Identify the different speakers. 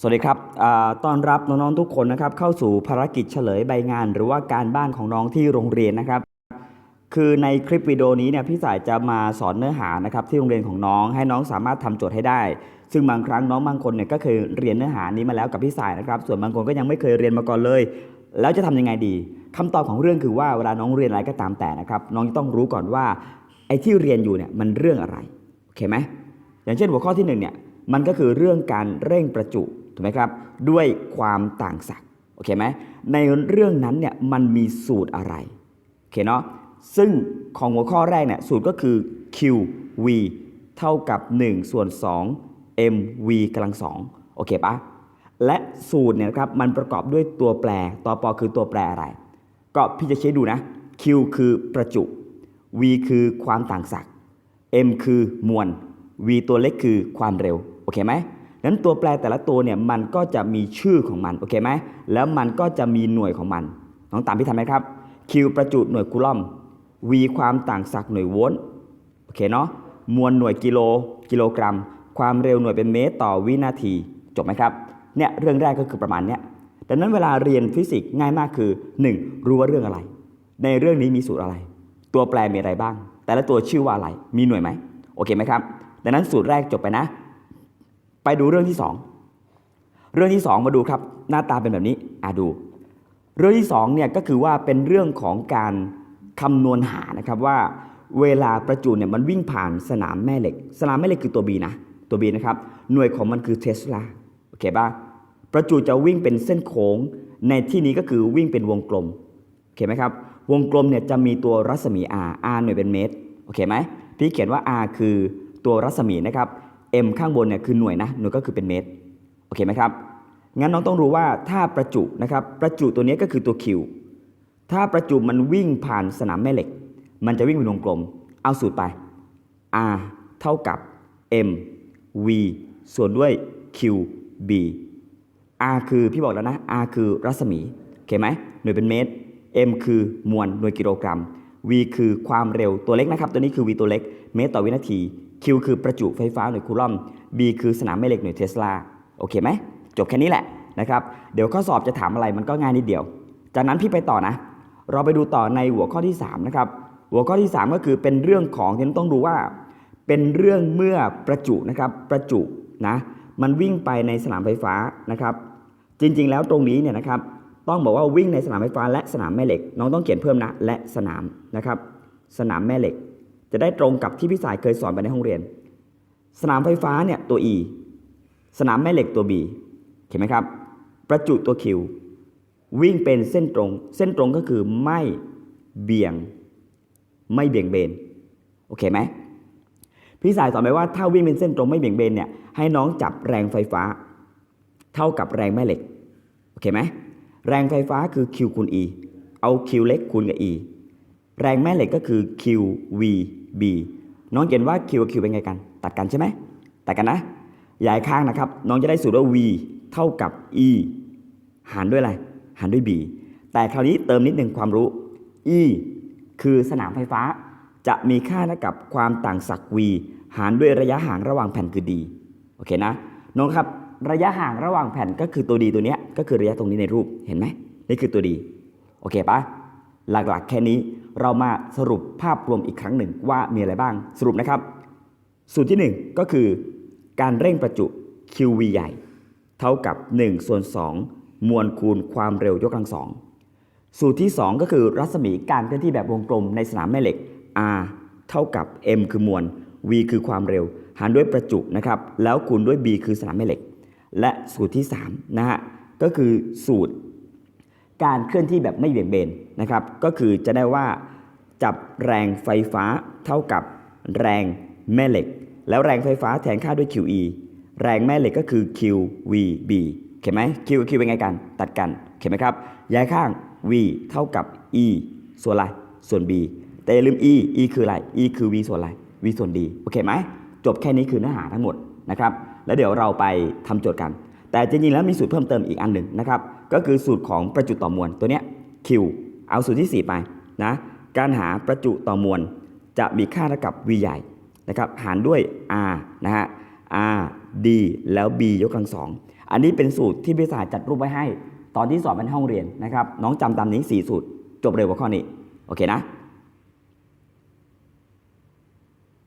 Speaker 1: สวัสดีครับต้อนรับน้องๆทุกคนนะครับเข้าสู่ภารกิจเฉลยใบงาน หรือว่าการบ้านของน้องที่โรงเรียนนะครับ คือในคลิปวิดีโอนี้เนี่ยพี่สายจะมาสอนเนื้อหานะครับที่โรงเรียนของน้องให้น้องสามารถทำโจทย์ให้ได้ ซึ่งบางครั้งน้องบางคนเนี่ยก็เคยเรียนเนื้อหานี้มาแล้วกับพี่สายนะครับ ส่วนบางคนก็ยังไม่เคยเรียนมาก่อนเลย แล้วจะทำยังไงดีคำตอบของเรื่องคือว่าเวลาน้องเรียนอะไรก็ตามแต่นะครับน้องจะต้องรู้ก่อนว่าไอ้ที่เรียนอยู่เนี่ยมันเรื่องอะไรโอเคไหมอย่างเช่นหัวข้อที่หนึ่งเนี่ยมันก็คือเรื่องการเร่งประจุ ถูกไหมครับ ด้วยความต่างศักย์โอเคไหมในเรื่องนั้นเนี่ยมันมีสูตรอะไรโอเคเนาะซึ่งของหัวข้อแรกเนี่ยสูตรก็คือ q v เท่ากับ 1 ส่วน 2 m v กำลังสองโอเคปะและสูตรเนี่ยนะครับมันประกอบด้วยตัวแปรตอปอคือตัวแปรอะไร ก็พี่จะใช้ดูนะ q คือประจุ v คือความต่างศักย์ m คือมวล v ตัวเล็กคือความเร็ว โอเคไหม นั้นตัวแปรแต่ละตัวเนี่ยมันก็จะมีชื่อของมันโอเคไหมแล้วมันก็จะมีหน่วยของมันน้องตามพี่ทำไหมครับ q ประจุหน่วยคูลอม v ความต่างศักย์หน่วยโวลต์โอเคเนาะมวลหน่วยกิโลกิโลกรัม ความเร็วหน่วยเป็นเมตรต่อวินาทีจบไหมครับเนี่ยเรื่องแรกก็คือประมาณเนี้ยดังนั้นเวลาเรียนฟิสิกส์ง่ายมากคือ 1. รู้ว่าเรื่องอะไร ในเรื่องนี้มีสูตรอะไร ตัวแปรมีอะไรบ้าง แต่ละตัวชื่อว่าอะไรมีหน่วยไหมโอเคไหมครับดังนั้นสูตรแรกจบไปนะ ไปดูเรื่องที่ 2 เรื่องที่ 2 มาดูครับ หน้าตาเป็นแบบนี้อ่าดู เรื่องที่2เนี่ยก็คือว่าเป็นเรื่องของการคำนวณหานะครับว่าเวลาประจุเนี่ยมันวิ่งผ่านสนามแม่เหล็ก สนามแม่เหล็กคือตัว B นะตัว B นะครับหน่วยของมันคือเทสลาโอเคป่ะประจุจะวิ่งเป็นเส้นโค้ง ในที่นี้ก็คือวิ่งเป็นวงกลมโอเคไหมครับวงกลมเนี่ยจะมีตัวรัศมี r r หน่วยเป็นเมตรโอเคไหมพี่เขียนว่า r คือตัวรัศมีนะครับ m ข้างบนเนี่ยคือหน่วยนะหน่วยก็คือเป็นเมตรโอเคไหมครับงั้นน้องต้องรู้ว่าถ้าประจุนะครับประจุตัวนี้ก็คือตัว q ถ้าประจุมันวิ่งผ่านสนามแม่เหล็ก มันจะวิ่งเป็นวงกลม เอาสูตรไป r เท่ากับ m v ส่วนด้วย q b r คือพี่บอกแล้วนะ r คือรัศมีโอเคไหมหน่วยเป็นเมตร m คือมวลหน่วยกิโลกรัม v คือความเร็วตัวเล็กนะครับ ตัวนี้คือ v ตัวเล็ก เมตรต่อวินาที q คือประจุไฟฟ้าหน่วยคูลอม b คือสนามแม่เหล็กหน่วยเทสลาโอเคไหมจบแค่นี้แหละนะครับเดี๋ยวข้อสอบจะถามอะไรมันก็ง่ายนิดเดียว จากนั้นพี่ไปต่อนะ เราไปดูต่อในหัวข้อที่3นะครับหัวข้อที่ 3 ก็คือเป็นเรื่องของที่ต้องดูว่า เป็นเรื่องเมื่อประจุนะครับประจุนะมันวิ่งไปในสนามไฟฟ้านะครับจริงๆ แล้วตรงนี้เนี่ยนะครับต้องบอกว่าวิ่งในสนามไฟฟ้าและสนามแม่เหล็ก น้องต้องเขียนเพิ่มนะและสนามนะครับสนามแม่เหล็ก จะได้ตรงกับที่พี่สายเคยสอนไปในห้องเรียน สนามไฟฟ้าเนี่ยตัว E สนามแม่เหล็กตัว B เห็นไหมครับ ประจุตัว Q วิ่งเป็นเส้นตรง เส้นตรงก็คือไม่เบี่ยง ไม่เบี่ยงเบน โอเคไหม พี่สายสอนไปว่าถ้าวิ่งเป็นเส้นตรงไม่เบี่ยงเบนเนี่ย ให้น้องจับแรงไฟฟ้า เท่ากับแรงแม่เหล็ก โอเคไหม แรงไฟฟ้าคือ Q คูณ E เอา Q เล็กคูณกับ E แรงแม่เหล็กก็คือ Q V B น้องเขียนว่า Q กับ Q เป็นไงกัน ตัดกันใช่ไหมตัดกันนะย้ายข้างนะครับ น้องจะได้สูตรว่า V เท่ากับ E หารด้วยอะไร หารด้วย B แต่คราวนี้เติมนิดหนึ่งความรู้ E คือสนามไฟฟ้า จะมีค่าเท่ากับความต่างศักย์ V หารด้วยระยะห่างระหว่างแผ่นคือ D โอเคนะ น้องครับ ระยะห่างระหว่างแผ่นก็คือตัว D ตัวเนี้ยก็คือระยะตรงนี้ในรูปเห็นไหมนี่คือตัว D โอเคปะหลักๆ แค่นี้ เรามาสรุปภาพรวมอีกครั้งหนึ่งว่ามีอะไรบ้าง สรุปนะครับ สูตรที่ 1 ก็คือการเร่งประจุ QV ใหญ่ เท่ากับ1ส่วน2มวลคูณความเร็วยกกำลังสองสูตรที่ 2 ก็คือรัศมีการเคลื่อนที่แบบวงกลมในสนามแม่เหล็ก R เท่ากับ M คือมวล V คือความเร็ว หารด้วยประจุนะครับ แล้วคูณด้วย B คือสนามแม่เหล็ก และสูตรที่3นะฮะ ก็คือสูตร การเคลื่อนที่แบบไม่เบี่ยงเบนนะครับ ก็คือจะได้ว่าจับแรงไฟฟ้าเท่ากับแรงแม่เหล็ก แล้วแรงไฟฟ้าแทนค่าด้วย QE แรงแม่เหล็กก็คือ QVB เห็นไหม Q กับ Q เป็นไงกัน ตัดกันเห็นไหมครับย้ายข้าง V เท่ากับ E ส่วนอะไรส่วน B แต่อย่าลืม E E คืออะไร E คือ V ส่วนอะไร V ส่วน D โอเคไหมจบแค่นี้คือเนื้อหาทั้งหมดนะครับ แล้วเดี๋ยวเราไปทำโจทย์กัน แต่จริงๆแล้วมีสูตรเพิ่มเติมอีกอันหนึ่งนะครับก็คือสูตรของประจุต่อมวลตัวเนี้ย Q เอาสูตรที่ 4 ไปนะการหาประจุต่อมวลจะมีค่าเท่ากับ V ใหญ่นะครับหารด้วย R นะฮะ R D แล้ว B ยกกำลังสองอันนี้เป็นสูตรที่พี่สายจัดรูปไว้ให้ ตอนที่สอบในห้องเรียนนะครับน้องจำตามนี้ 4 สูตร จบเร็วกว่าข้อนี้ โอเคนะ